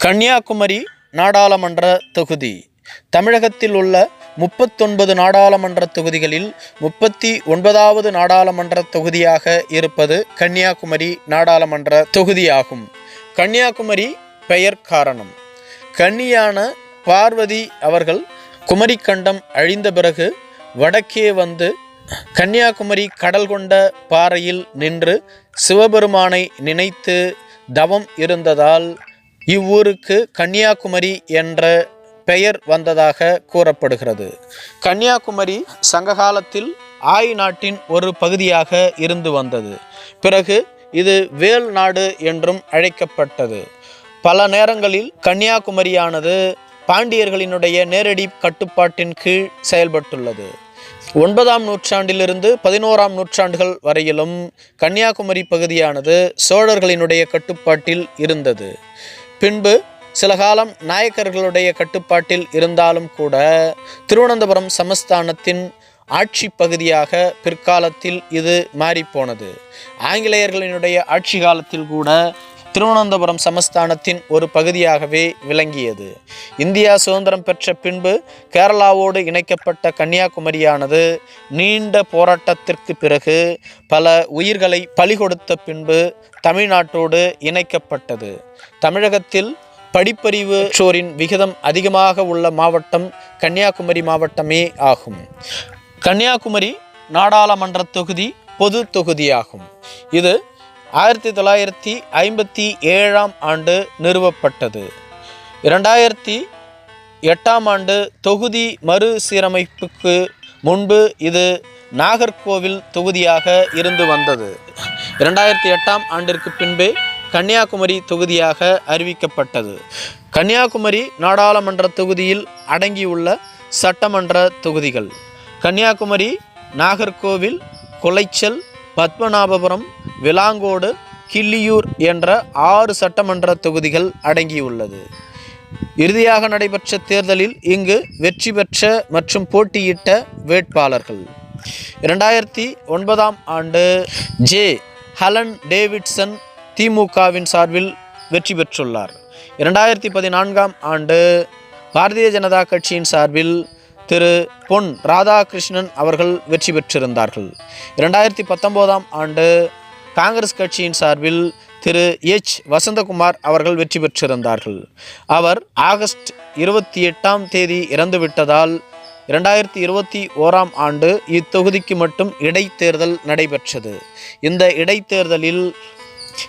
கன்னியாகுமரி நாடாளுமன்ற தொகுதி. தமிழகத்தில் உள்ள முப்பத்தொன்பது நாடாளுமன்ற தொகுதிகளில் முப்பத்தி ஒன்பதாவது நாடாளுமன்ற தொகுதியாக இருப்பது கன்னியாகுமரி நாடாளுமன்ற தொகுதியாகும். கன்னியாகுமரி பெயர் காரணம். கன்னியான பார்வதி அவர்கள் குமரிக்கண்டம் அழிந்த பிறகு வடக்கே வந்து கன்னியாகுமரி கடல் கொண்ட பாறையில் நின்று சிவபெருமானை நினைத்து தவம் இருந்ததால் இவ்வூருக்கு கன்னியாகுமரி என்ற பெயர் வந்ததாக கூறப்படுகிறது. கன்னியாகுமரி சங்ககாலத்தில் ஆய் நாட்டின் ஒரு பகுதியாக இருந்து வந்தது. பிறகு இது வேல் நாடு என்றும் அழைக்கப்பட்டது. பல நேரங்களில் கன்னியாகுமரியானது பாண்டியர்களினுடைய நேரடி கட்டுப்பாட்டின் கீழ் செயல்பட்டுள்ளது. ஒன்பதாம் நூற்றாண்டிலிருந்து பதினோராம் நூற்றாண்டுகள் வரையிலும் கன்னியாகுமரி பகுதியானது சோழர்களினுடைய கட்டுப்பாட்டில் இருந்தது. பின்பு சில காலம் நாயக்கர்களுடைய கட்டுப்பாட்டில் இருந்தாலும் கூட திருவனந்தபுரம் சமஸ்தானத்தின் ஆட்சி பகுதியாக பிற்காலத்தில் இது மாறிப்போனது. ஆங்கிலேயர்களினுடைய ஆட்சி காலத்தில் கூட திருவனந்தபுரம் சமஸ்தானத்தின் ஒரு பகுதியாகவே விளங்கியது. இந்தியா சுதந்திரம் பெற்ற பின்பு கேரளாவோடு இணைக்கப்பட்ட கன்னியாகுமரியானது நீண்ட போராட்டத்திற்கு பிறகு பல உயிர்களை பலி கொடுத்த பின்பு தமிழ்நாட்டோடு இணைக்கப்பட்டது. தமிழகத்தில் படிப்பறிவு சோரின் விகிதம் அதிகமாக உள்ள மாவட்டம் கன்னியாகுமரி மாவட்டமே ஆகும். கன்னியாகுமரி நாடாளுமன்ற தொகுதி பொது தொகுதியாகும். இது ஆயிரத்தி தொள்ளாயிரத்தி ஐம்பத்தி ஏழாம் ஆண்டு நிறுவப்பட்டது. இரண்டாயிரத்தி எட்டாம் ஆண்டு தொகுதி மறுசீரமைப்புக்கு முன்பு இது நாகர்கோவில் தொகுதியாக இருந்து வந்தது. இரண்டாயிரத்தி எட்டாம் ஆண்டிற்கு பின்பே கன்னியாகுமரி தொகுதியாக அறிவிக்கப்பட்டது. கன்னியாகுமரி நாடாளுமன்ற தொகுதியில் அடங்கியுள்ள சட்டமன்ற தொகுதிகள். கன்னியாகுமரி நாகர்கோவில் கொலைச்சல் பத்மநாபபுரம் விலாங்கோடு கிள்ளியூர் என்ற ஆறு சட்டமன்ற தொகுதிகள் அடங்கியுள்ளது. இறுதியாக நடைபெற்ற தேர்தலில் இங்கு வெற்றி பெற்ற மற்றும் போட்டியிட்ட வேட்பாளர்கள். இரண்டாயிரத்தி ஒன்பதாம் ஆண்டு ஜே. ஹலன் டேவிட்சன் திமுகவின் சார்பில் வெற்றி பெற்றுள்ளார். இரண்டாயிரத்தி பதினான்காம் ஆண்டு பாரதிய ஜனதா கட்சியின் சார்பில் திரு. பொன் ராதாகிருஷ்ணன் அவர்கள் வெற்றி பெற்றிருந்தார்கள். இரண்டாயிரத்தி பத்தொம்போதாம் ஆண்டு காங்கிரஸ் கட்சியின் சார்பில் திரு எச். வசந்தகுமார் அவர்கள் வெற்றி பெற்றிருந்தார்கள். அவர் ஆகஸ்ட் இருபத்தி எட்டாம் தேதி இறந்துவிட்டதால் இரண்டாயிரத்தி இருபத்தி ஓராம் ஆண்டு இத்தொகுதிக்கு மட்டும் இடைத்தேர்தல் நடைபெற்றது. இந்த இடைத்தேர்தலில்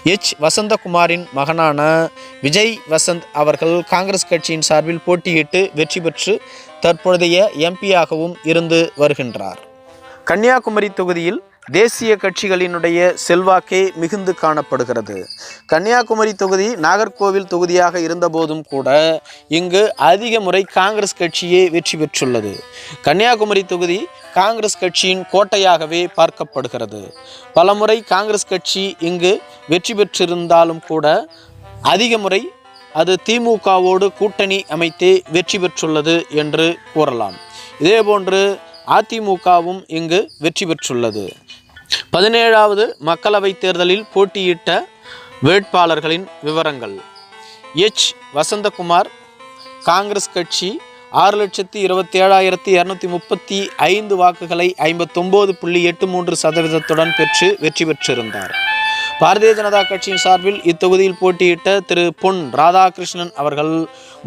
எச். வசந்தகுமாரின் மகனான விஜய் வசந்த் அவர்கள் காங்கிரஸ் கட்சியின் சார்பில் போட்டியிட்டு வெற்றி பெற்று தற்பொழுதைய எம்பியாகவும் இருந்து வருகின்றார். கன்னியாகுமரி தொகுதியில் தேசிய கட்சிகளினுடைய செல்வாக்கே மிகுந்து காணப்படுகிறது. கன்னியாகுமரி தொகுதி நாகர்கோவில் தொகுதியாக இருந்தபோதும் கூட இங்கு அதிக முறை காங்கிரஸ் கட்சியே வெற்றி பெற்றுள்ளது. கன்னியாகுமரி தொகுதி காங்கிரஸ் கட்சியின் கோட்டையாகவே பார்க்கப்படுகிறது. பலமுறை காங்கிரஸ் கட்சி இங்கு வெற்றி பெற்றிருந்தாலும் கூட அதிக முறை அது திமுகவோடு கூட்டணி அமைத்தே வெற்றி பெற்றுள்ளது என்று கூறலாம். இதேபோன்று அதிமுகவும் இங்கு வெற்றி பெற்றுள்ளது. பதினேழாவது மக்களவைத் தேர்தலில் போட்டியிட்ட வேட்பாளர்களின் விவரங்கள். எச். வசந்தகுமார் காங்கிரஸ் கட்சி ஆறு லட்சத்தி இருபத்தி ஏழாயிரத்தி இரநூத்தி முப்பத்தி ஐந்து வாக்குகளை ஐம்பத்தொம்போது புள்ளி எட்டு மூன்று சதவீதத்துடன் பெற்று வெற்றி பெற்றிருந்தார். பாரதிய ஜனதா கட்சியின் சார்பில் இத்தொகுதியில் போட்டியிட்ட திரு பொன் ராதாகிருஷ்ணன் அவர்கள்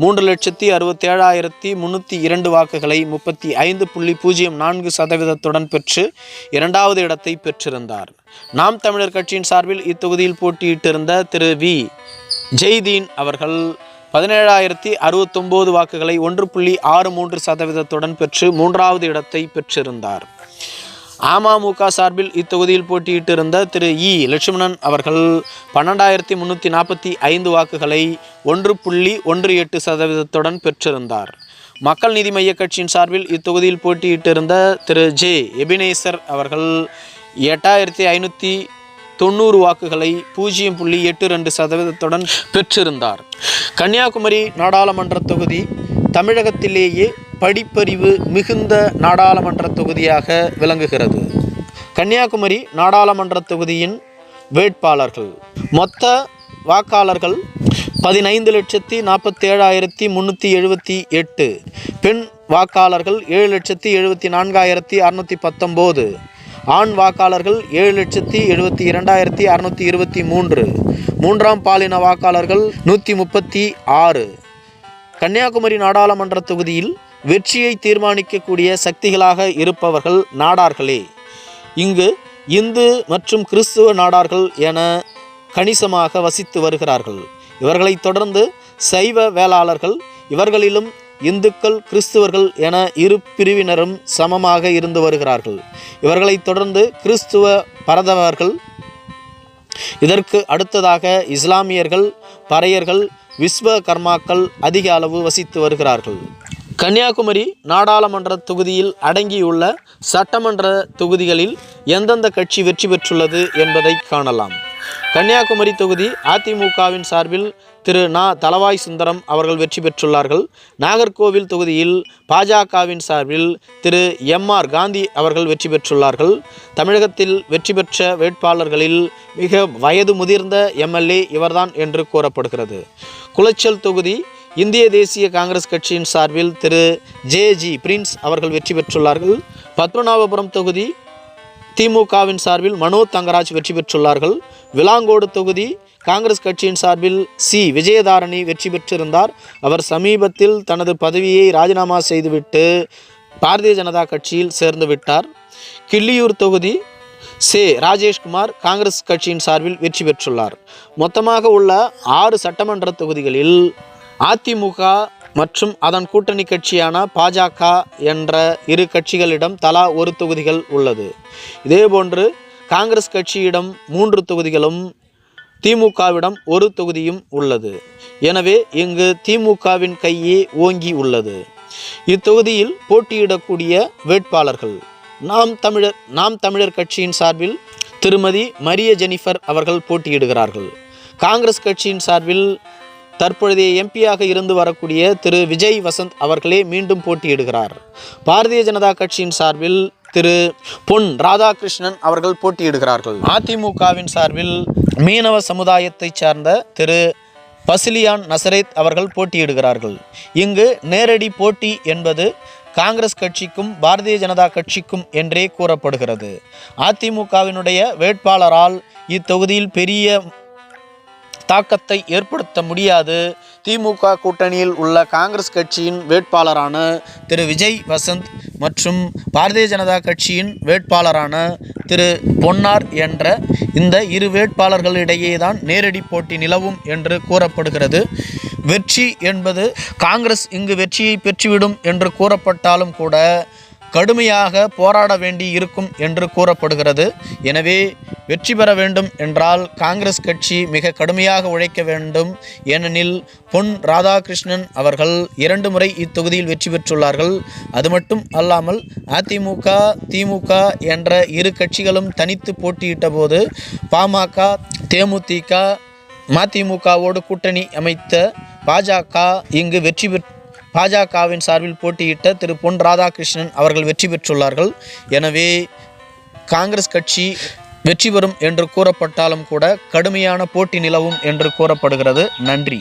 மூன்று லட்சத்தி அறுபத்தி ஏழாயிரத்தி முன்னூற்றி இரண்டு வாக்குகளை முப்பத்தி ஐந்து புள்ளி பூஜ்ஜியம் நான்கு சதவீதத்துடன் பெற்று இரண்டாவது இடத்தை பெற்றிருந்தார். நாம் தமிழர் கட்சியின் சார்பில் இத்தொகுதியில் போட்டியிட்டிருந்த திரு வி. ஜெய்தீன் அவர்கள் பதினேழாயிரத்தி அறுபத்தொம்போது வாக்குகளை ஒன்று புள்ளி ஆறு மூன்று சதவீதத்துடன் பெற்று மூன்றாவது இடத்தை பெற்றிருந்தார். அமமுக சார்பில் இத்தொகுதியில் போட்டியிட்டிருந்த திரு இ. லட்சுமணன் அவர்கள் பன்னெண்டாயிரத்தி முந்நூற்றி நாற்பத்தி ஐந்து வாக்குகளை ஒன்று புள்ளி ஒன்று எட்டு சதவீதத்துடன் பெற்றிருந்தார். மக்கள் நீதி மைய கட்சியின் சார்பில் இத்தொகுதியில் போட்டியிட்டிருந்த திரு ஜே. எபினேசர் அவர்கள் எட்டாயிரத்தி ஐநூற்றி தொண்ணூறு வாக்குகளை பூஜ்ஜியம் புள்ளி எட்டு ரெண்டு சதவீதத்துடன் பெற்றிருந்தார். கன்னியாகுமரி நாடாளுமன்ற தொகுதி தமிழகத்திலேயே படிப்பறிவு மிகுந்த நாடாளுமன்ற தொகுதியாக விளங்குகிறது. கன்னியாகுமரி நாடாளுமன்ற தொகுதியின் வேட்பாளர்கள். மொத்த வாக்காளர்கள் பதினைந்து லட்சத்தி நாற்பத்தேழாயிரத்தி முந்நூற்றி எழுபத்தி எட்டு. பெண் வாக்காளர்கள் ஏழு லட்சத்தி எழுபத்தி நான்காயிரத்தி அறநூற்றி பத்தொம்போது. ஆண் வாக்காளர்கள் ஏழு லட்சத்தி எழுபத்தி இரண்டாயிரத்தி அறநூற்றி இருபத்தி மூன்று. மூன்றாம் பாலின வாக்காளர்கள் நூற்றி முப்பத்தி ஆறு. கன்னியாகுமரி நாடாளுமன்ற தொகுதியில் வெற்றியை தீர்மானிக்கக்கூடிய சக்திகளாக இருப்பவர்கள் நாடார்களே. இங்கு இந்து மற்றும் கிறிஸ்துவ நாடார்கள் என கணிசமாக வசித்து வருகிறார்கள். இவர்களைத் தொடர்ந்து சைவ வேளாளர்கள் இவர்களிலும் இந்துக்கள் கிறிஸ்துவர்கள் என இரு பிரிவினரும் சமமாக இருந்து வருகிறார்கள். இவர்களைத் தொடர்ந்து கிறிஸ்துவ பரதவர்கள் இதற்கு அடுத்ததாக இஸ்லாமியர்கள் பறையர்கள் விஸ்வகர்மாக்கள் அதிக அளவு வசித்து வருகிறார்கள். கன்னியாகுமரி நாடாளுமன்ற தொகுதியில் அடங்கியுள்ள சட்டமன்ற தொகுதிகளில் எந்தெந்த கட்சி வெற்றி பெற்றுள்ளது என்பதை காணலாம். கன்னியாகுமரி தொகுதி அதிமுகவின் சார்பில் திரு. நா. தலவாய் சுந்தரம் அவர்கள் வெற்றி பெற்றுள்ளார்கள். நாகர்கோவில் தொகுதியில் பாஜகவின் சார்பில் திரு. எம். ஆர். காந்தி அவர்கள் வெற்றி பெற்றுள்ளார்கள். தமிழகத்தில் வெற்றி பெற்ற வேட்பாளர்களில் மிக வயது முதிர்ந்த எம்எல்ஏ இவர்தான் என்று கூறப்படுகிறது. குளச்சல் தொகுதி இந்திய தேசிய காங்கிரஸ் கட்சியின் சார்பில் திரு. ஜே. ஜி. பிரின்ஸ் அவர்கள் வெற்றி பெற்றுள்ளார்கள். பத்மநாபபுரம் தொகுதி திமுகவின் சார்பில் மனோ தங்கராஜ் வெற்றி பெற்றுள்ளார்கள். விலாங்கோடு தொகுதி காங்கிரஸ் கட்சியின் சார்பில் சி. விஜயதாரணி வெற்றி பெற்றிருந்தார். அவர் சமீபத்தில் தனது பதவியை ராஜினாமா செய்துவிட்டு பாரதிய ஜனதா கட்சியில் சேர்ந்து விட்டார். கிள்ளியூர் தொகுதி சே. ராஜேஷ்குமார் காங்கிரஸ் கட்சியின் சார்பில் வெற்றி பெற்றுள்ளார். மொத்தமாக உள்ள ஆறு சட்டமன்ற தொகுதிகளில் அதிமுக மற்றும் அதன் கூட்டணி கட்சியான பாஜக என்ற இரு கட்சிகளிடம் தலா ஒரு தொகுதிகள் உள்ளது. இதேபோன்று காங்கிரஸ் கட்சியிடம் மூன்று தொகுதிகளும் திமுகவிடம் ஒரு தொகுதியும் உள்ளது. எனவே இங்கு திமுகவின் கையே ஓங்கி உள்ளது. இத்தொகுதியில் போட்டியிடக்கூடிய வேட்பாளர்கள் நாம் தமிழர் நாம் தமிழர் கட்சியின் சார்பில் திருமதி மரிய ஜெனிஃபர் அவர்கள் போட்டியிடுகிறார்கள். காங்கிரஸ் கட்சியின் சார்பில் தற்பொழுதைய எம்பியாக இருந்து வரக்கூடிய திரு விஜய் வசந்த் அவர்களே மீண்டும் போட்டியிடுகிறார். பாரதிய ஜனதா கட்சியின் சார்பில் திரு பொன் ராதாகிருஷ்ணன் அவர்கள் போட்டியிடுகிறார்கள். அதிமுகவின் சார்பில் மீனவ சமுதாயத்தைச் சார்ந்த திரு பசிலியான் நசரேத் அவர்கள் போட்டியிடுகிறார்கள். இங்கு நேரடி போட்டி என்பது காங்கிரஸ் கட்சிக்கும் பாரதிய ஜனதா கட்சிக்கும் என்றே கூறப்படுகிறது. அதிமுகவினுடைய வேட்பாளரால் இத்தொகுதியில் பெரிய தாக்கத்தை ஏற்படுத்த முடியாது. திமுக கூட்டணியில் உள்ள காங்கிரஸ் கட்சியின் வேட்பாளரான திரு விஜய் வசந்த் மற்றும் பாரதிய ஜனதா கட்சியின் வேட்பாளரான திரு பொன்னார் என்ற இந்த இரு வேட்பாளர்களிடையே தான் நேரடி போட்டி நிலவும் என்று கூறப்படுகிறது. வெற்றி என்பது காங்கிரஸ் இங்கு வெற்றியை பெற்றுவிடும் என்று கூறப்பட்டாலும் கூட கடுமையாக போராட வேண்டி இருக்கும் என்று கூறப்படுகிறது. எனவே வெற்றி பெற வேண்டும் என்றால் காங்கிரஸ் கட்சி மிக கடுமையாக உழைக்க வேண்டும். ஏனெனில் பொன் ராதாகிருஷ்ணன் அவர்கள் இரண்டு முறை இத்தொகுதியில் வெற்றி பெற்றுள்ளார்கள். அது மட்டும் அல்லாமல் அதிமுக திமுக என்ற இரு கட்சிகளும் தனித்து போட்டியிட்ட போது பாமக தேமுதிக மதிமுகவோடு கூட்டணி அமைத்த பாஜக இங்கு வெற்றி பெற் பாஜகவின் சார்பில் போட்டியிட்ட திரு பொன் ராதாகிருஷ்ணன் அவர்கள் வெற்றி பெற்றுள்ளார்கள். எனவே காங்கிரஸ் கட்சி வெற்றி பெறும் என்று கூறப்பட்டாலும் கூட கடுமையான போட்டி நிலவும் என்று கூறப்படுகிறது. நன்றி.